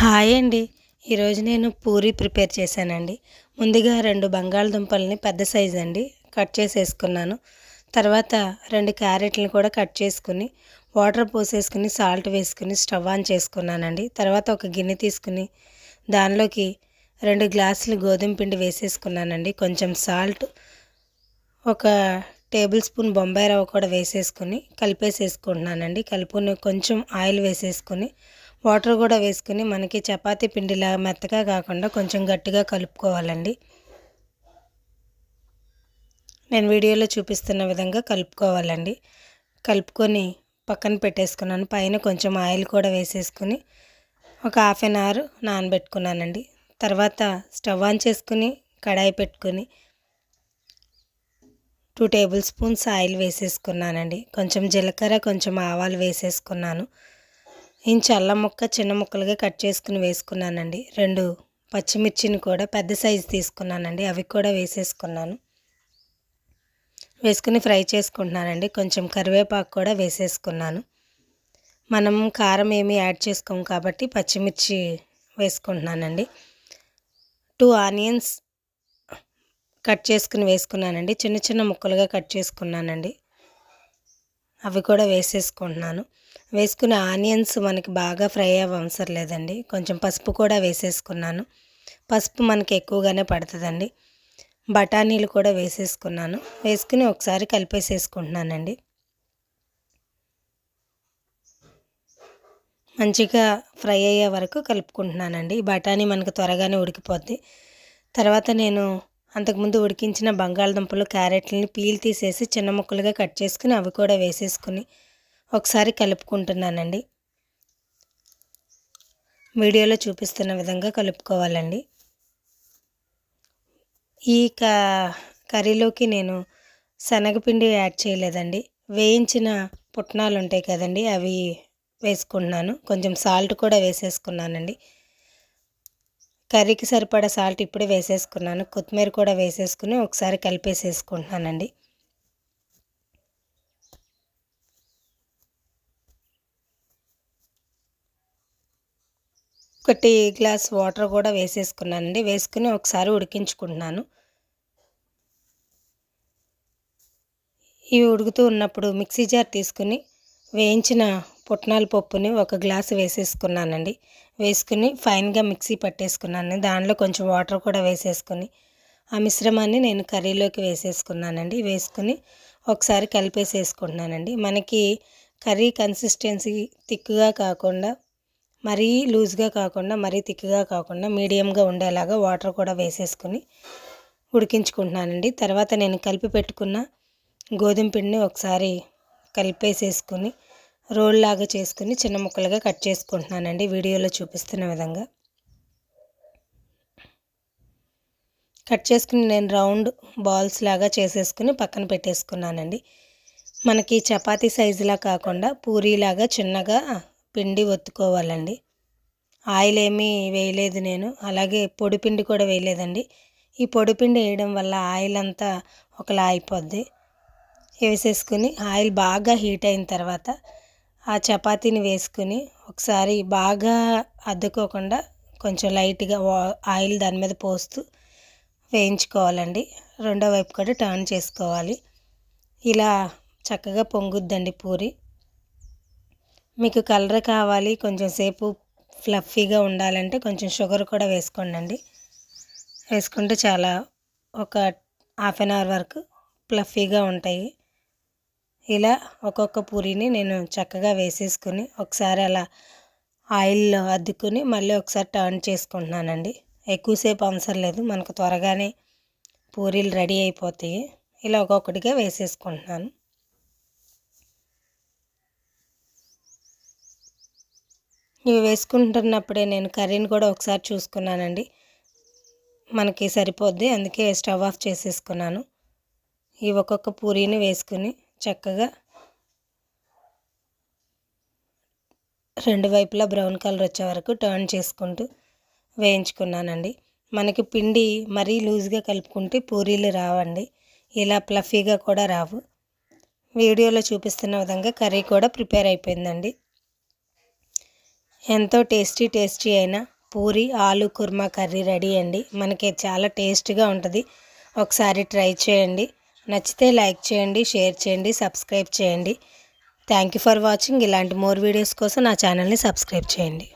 Hi అండి. ఈరోజు నేను పూరి ప్రిపేర్ చేశానండి. ముందుగా రెండు బంగాళదుంపల్ని పెద్ద సైజ్ అండి కట్ చేసేసుకున్నాను. తర్వాత రెండు క్యారెట్లను కూడా కట్ చేసుకుని వాటర్ పోసేసుకుని సాల్ట్ వేసుకుని స్టవ్ ఆన్ చేసుకున్నానండి. తర్వాత ఒక గిన్నె తీసుకుని దానిలోకి రెండు గ్లాసులు గోధుమ పిండి వేసేసుకున్నానండి. కొంచెం సాల్ట్ ఒక టేబుల్ స్పూన్ బొంబాయి రవ్వ కూడా వేసేసుకుని కలిపేసేసుకుంటున్నానండి. కలుపుని కొంచెం ఆయిల్ వేసేసుకుని వాటర్ కూడా వేసుకుని మనకి చపాతీ పిండిలా మెత్తగా కాకుండా కొంచెం గట్టిగా కలుపుకోవాలండి. నేను వీడియోలో చూపిస్తున్న విధంగా కలుపుకోవాలండి. కలుపుకొని పక్కన పెట్టేసుకున్నాను. పైన కొంచెం ఆయిల్ కూడా వేసేసుకుని ఒక హాఫ్ అన్ అవర్ నానబెట్టుకున్నానండి. తర్వాత స్టవ్ ఆన్ చేసుకుని కడాయి పెట్టుకుని టూ టేబుల్ స్పూన్స్ ఆయిల్ వేసేసుకున్నానండి. కొంచెం జీలకర్ర కొంచెం ఆవాలు వేసేసుకున్నాను. ఇంచు అల్లం ముక్క చిన్న ముక్కలుగా కట్ చేసుకుని వేసుకున్నానండి. రెండు పచ్చిమిర్చిని కూడా పెద్ద సైజు తీసుకున్నానండి. అవి కూడా వేసేసుకున్నాను. వేసుకుని ఫ్రై చేసుకుంటున్నానండి. కొంచెం కరివేపాకు కూడా వేసేసుకున్నాను. మనం కారం ఏమీ యాడ్ చేసుకోము కాబట్టి పచ్చిమిర్చి వేసుకుంటున్నానండి. టూ ఆనియన్స్ కట్ చేసుకుని వేసుకున్నానండి. చిన్న చిన్న ముక్కలుగా కట్ చేసుకున్నానండి. అవి కూడా వేసేసుకుంటున్నాను. వేసుకున్న ఆనియన్స్ మనకి బాగా ఫ్రై అవ్వ లేదండి. కొంచెం పసుపు కూడా వేసేసుకున్నాను. పసుపు మనకి ఎక్కువగానే పడుతుందండి. బఠానీలు కూడా వేసేసుకున్నాను. వేసుకుని ఒకసారి కలిపేసేసుకుంటున్నానండి. మంచిగా ఫ్రై అయ్యే వరకు కలుపుకుంటున్నానండి. బఠానీ మనకు త్వరగానే ఉడికిపోద్ది. తర్వాత నేను అంతకుముందు ఉడికించిన బంగాళదుంపలు క్యారెట్లని పీల్ తీసేసి చిన్న ముక్కలుగా కట్ చేసుకుని అవి కూడా వేసేసుకుని ఒకసారి కలుపుకుంటున్నానండి. వీడియోలో చూపిస్తున్న విధంగా కలుపుకోవాలండి. ఈ క కర్రీలోకి నేను శనగపిండి యాడ్ చేయలేదండి. వేయించిన పుట్నాలు ఉంటాయి కదండి అవి వేసుకుంటున్నాను. కొంచెం సాల్ట్ కూడా వేసేసుకున్నానండి. కర్రీకి సరిపడా సాల్ట్ ఇప్పుడే వేసేసుకున్నాను. కొత్తిమీర కూడా వేసేసుకుని ఒకసారి కలిపేసేసుకుంటున్నానండి. ఒకటి టీ గ్లాస్ వాటర్ కూడా వేసేసుకున్నానండి. వేసుకుని ఒకసారి ఉడికించుకుంటున్నాను. ఇవి ఉడుకుతూ ఉన్నప్పుడు మిక్సీ జార్ తీసుకుని వేయించిన పుట్నాల పప్పుని ఒక గ్లాసు వేసేసుకున్నానండి. వేసుకుని ఫైన్గా మిక్సీ పట్టేసుకున్నాను. దానిలో కొంచెం వాటర్ కూడా వేసేసుకుని ఆ మిశ్రమాన్ని నేను కర్రీలోకి వేసేసుకున్నానండి. వేసుకుని ఒకసారి కలిపేసేసుకుంటున్నానండి. మనకి కర్రీ కన్సిస్టెన్సీ తిక్కుగా కాకుండా మరీ లూజ్గా కాకుండా మరీ థిక్గా కాకుండా మీడియంగా ఉండేలాగా వాటర్ కూడా వేసేసుకుని ఉడికించుకుంటున్నానండి. తర్వాత నేను కలిపి పెట్టుకున్న గోధుమ పిండిని ఒకసారి కలిపేసేసుకుని రోల్ లాగా చేసుకుని చిన్న ముక్కలుగా కట్ చేసుకుంటున్నానండి. వీడియోలో చూపిస్తున్న విధంగా. కట్ చేసుకుని నేను రౌండ్ బాల్స్ లాగా చేసేసుకుని పక్కన పెట్టేసుకున్నానండి. మనకి చపాతీ సైజులా కాకుండా పూరీలాగా చిన్నగా పిండి ఒత్తుకోవాలండి. ఆయిల్ ఏమీ వేయలేదు నేను. అలాగే పొడిపిండి కూడా వేయలేదండి. ఈ పొడిపిండి వేయడం వల్ల ఆయిల్ అంతా ఒకలా అయిపోద్ది. వేసేసుకుని ఆయిల్ బాగా హీట్ అయిన తర్వాత ఆ చపాతీని వేసుకుని ఒకసారి బాగా అద్దుకోకుండా కొంచెం లైట్గా ఆయిల్ దాని మీద పోస్తూ వేయించుకోవాలండి. రెండో వైపు కూడా టర్న్ చేసుకోవాలి. ఇలా చక్కగా పొంగుద్దండి పూరి. మీకు కలర్ కావాలి కొంచెం సేపు ఫ్లఫీగా ఉండాలంటే కొంచెం షుగర్ కూడా వేసుకోండి వేసుకుంటే చాలా ఒక హాఫ్ అన్ అవర్ వరకు ఫ్లఫీగా ఉంటాయి. ఇలా ఒక్కొక్క పూరిని నేను చక్కగా వేసేసుకుని ఒకసారి అలా ఆయిల్లో అద్దుకుని మళ్ళీ ఒకసారి టర్న్ చేసుకుంటున్నానండి. ఎక్కువసేపు అవసరం లేదు మనకు త్వరగానే పూరీలు రెడీ అయిపోతాయి. ఇలా ఒక్కొక్కటిగా వేసేసుకుంటున్నాను. ఇవి వేసుకుంటున్నప్పుడే నేను కర్రీని కూడా ఒకసారి చూసుకున్నానండి. మనకి సరిపోద్ది. అందుకే స్టవ్ ఆఫ్ చేసేసుకున్నాను. ఈ ఒక్కొక్క పూరీని వేసుకుని చక్కగా రెండు వైపులా బ్రౌన్ కలర్ వచ్చే వరకు టర్న్ చేసుకుంటూ వేయించుకున్నానండి. మనకి పిండి మరీ లూజ్గా కలుపుకుంటే పూరీలు రావండి. ఇలా ప్లఫీగా కూడా రావు. వీడియోలో చూపిస్తున్న విధంగా కర్రీ కూడా ప్రిపేర్ అయిపోయిందండి. ఎంతో టేస్టీ టేస్టీ అయిన పూరి ఆలు కుర్మా కర్రీ రెడీ అండి. మనకి చాలా టేస్ట్గా ఉంటుంది. ఒకసారి ట్రై చేయండి. నచ్చితే లైక్ చేయండి షేర్ చేయండి సబ్స్క్రైబ్ చేయండి. Thank you for watching. ఇలాంటి మోర్ వీడియోస్ కోసం నా ఛానల్ని సబ్స్క్రైబ్ చేయండి.